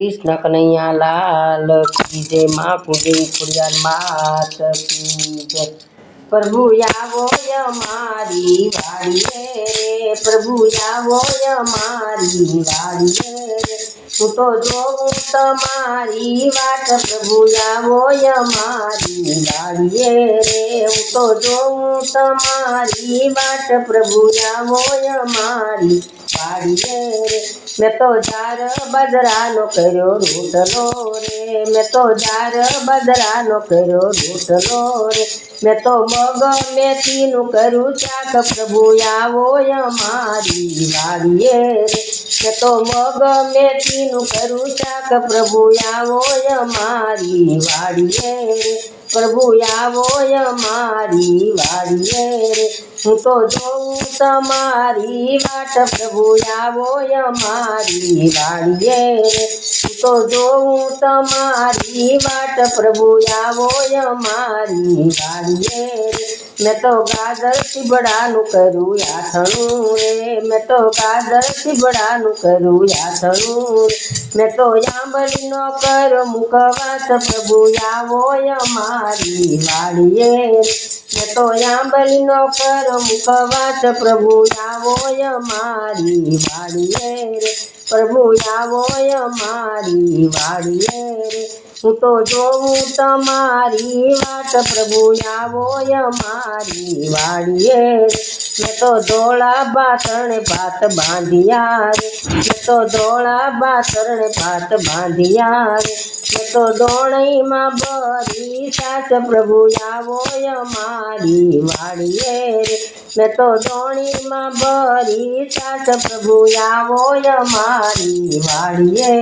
કૃષ્ણ કનૈયા લાલ કી જય માં કુંજઈ ખુડિયાર માત કી જય પ્રભુ આવો મારી વાડીએ પ્રભુ આવો મારી વાડીએ હું તો જોઉં તમારી વાટ પ્રભુ આવો મારી વાડીએ હું તો જોઉં તમારી વાટ પ્રભુ આવો મારી વાડીએ રે મેં તો જાર બદરાનો કર્યો રોટલો રે. મેં તો જાર બદરાનો કર્યો રોટલો રે. મેં તો મગ મેથીનું કર્યું ચાક પ્રભુ આવો અમારી વાડીએ રે. મેં તો મગ મેથીનું કર્યું ચાક પ્રભુ આવો અમારી વાડીએ રે. પ્રભુ આવો અમારી વાડીએ રે. હું તો જોઉં તમારી વાટ પ્રભુ આવો અમારી વાડીએ રે. હું તો જોઉં તમારી વાટ પ્રભુ આવો અમારી વાડીએ રે. મેં તો ગાજર ચીબડાનું કર્યું, યાથણું રે. મેં તો ગાજર ચીબડાનું કર્યું, યાથણું મેં તો આંબલીનો કર મુકવાત પ્રભુ આવો અમારી વાડીએ. મેં તો આંબલીનો કર મુકવાત પ્રભુ આવો અમારી વાડીએ રે. પ્રભુ આવો અમારી વાડીએ રે. હું તો જોઉં તમારી વાત, પ્રભુ આવો અમારી વાડીએ. મેં તો ધોળા બાસણે ભાત બાંધિયા રે. મેં તો ધોળા બાસણે ભાત બાંધ્યા રે. મેં તો દોણીમાં બરી સાચ પ્રભુ આવો અમારી વાડીએ મેં તો દોણીમાં બરી સાચ પ્રભુ આવો અમારી વાડીએ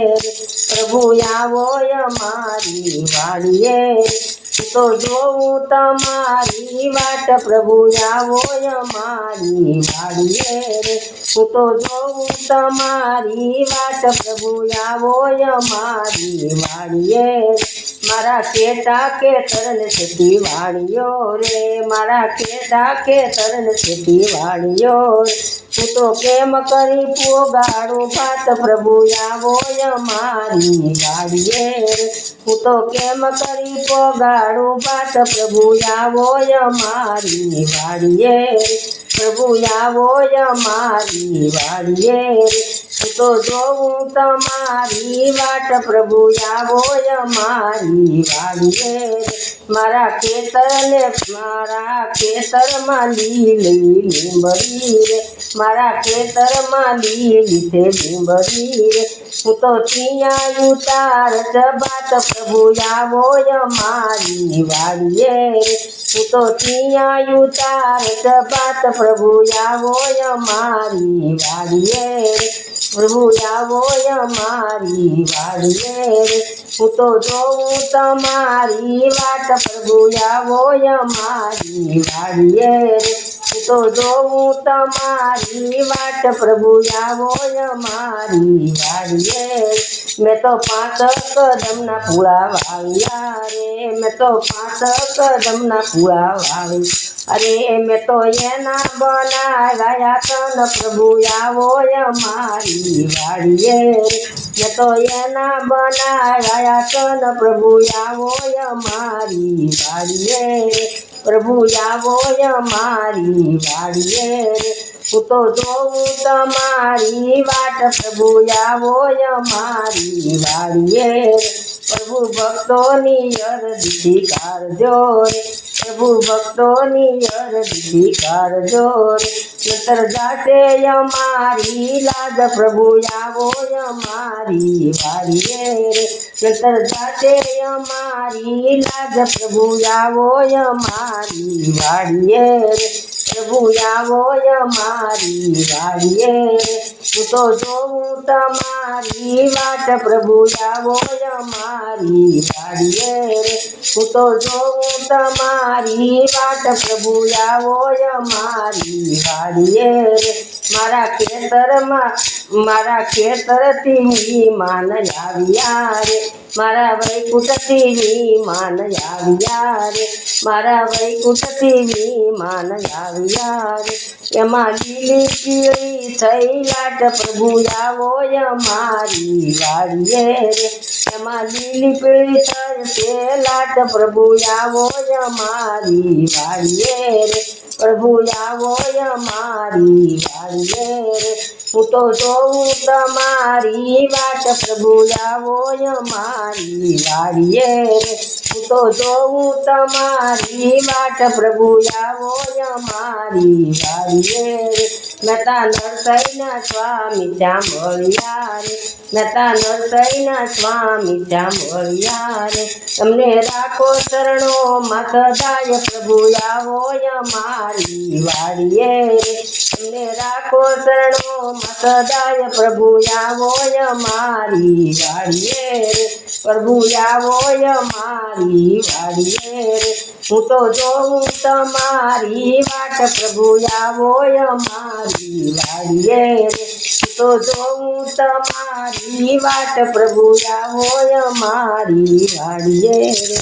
પ્રભુ આવો અમારી વાડીએ રે હું તો જોઉં તમારી વાટ, પ્રભુ, આવો અમારી વાડીએ રે. હું તો જોઉં તમારી વાટ, પ્રભુ, આવો અમારી વાડીએ મારા કેટા કે તરણ ખેતી વાળીઓ રે. મારા કેટા કે તરણ ખેતી વાળીઓ હું તો કેમ કરી પોગાડું ભાત, પ્રભુ, આવો અમારી વાડીએ રે. હું તો કેમ કરી પોગાડું ભાત પ્રભુ આવો અમારી વાડીએ. પ્રભુ આવો અમારી વાડીએ. તો જોઉં તમારી વાટ પ્રભુ, આવો અમારી વાડીએ મારા ખેતરને મારા ખેતરમાં લીલી લીંબડી રે. મારા ખેતરમાં લીલી છે લીંબડી રે. હું તો ત્યાં ઉતાર જબાત, પ્રભુ, આવો અમારી વાડીએ રે હું તો ત્યાં ઉતાર જબાત, પ્રભુ, આવો અમારી વાડીએ રે પ્રભુ આવો અમારી વાડીએ રે. હું તો જોઉં તમારી વાટ પ્રભુ આવો અમારી વાડીએ રે. હું તો જોઉં તમારી વાટ પ્રભુ આવો અમારી વાડીએ રે. મેં તો પાંચ કદમના પૂળા વાવ્યા રે. મેં તો પાંચ કદમના પૂળા વાવી અરે મેં તો એના બનાવ્યા તન પ્રભુ આવો અમારી વાડીએ. મેં તો એના બનાવ્યા તન પ્રભુ આવો અમારી વાડીએ. પ્રભુ આવો અમારી વાડીએ. હું તો જોઉં તમારી વાટ પ્રભુ આવો અમારી વાડીએ. પ્રભુ ભક્તોની અરજી કારજો રે પ્રભુ ભક્તોની અરજી કરજો નતર જાતે અમારી લાજ પ્રભુ આવો અમારી વાડીએ રે. નતર જાતે અમારી લાજ પ્રભુ આવો અમારી વાડીએ રે. આવો અમારી વાડીએ. હું તો જોઉં તમારી વાટ પ્રભુ આવો અમારી વાડીએ. હું તો જોઉં તમારી વાટ પ્રભુ આવો અમારી વાડીએ. મારા ખેતરમાં, મારા ખેતરથી માન આવ્યા રે. મારા વૈકુટથી માન આવ્યા રે. મારા વૈકુટથી માન આવ્યા રે. એમાં લીલી પીળી થઈ લાટ, પ્રભુ આવો મારી વાળીએ રે. એમાં લીલી પીળી થશે લાટ, પ્રભુ આવો મારી વાળીએ રે. પ્રભુ આવો અમારી વાડીએ હું તો જોઉં તમારી વાટ પ્રભુ આવો મારી વાડીએ પુતો તો જોઉં તમારી વાટ પ્રભુ આવો મારી વાડીએ નતા નરસૈના સ્વામી સાંભળ્યા રે. નતા નરસૈના સ્વામી સાંભળ્યા રે. તમને રાખો શરણો મતદાય પ્રભુ આવો મારી વાડીએ તમને રાખો શરણો મતદાય પ્રભુ મારી વાડીએ રે. પ્રભુ મારી વાડીએ હું તો જોઉં તમારી વાટ, પ્રભુ આવો મારી વાડીએ રે. તો જોઉં તમારી વાટ, પ્રભુ આવો મારી વાડીએ રે.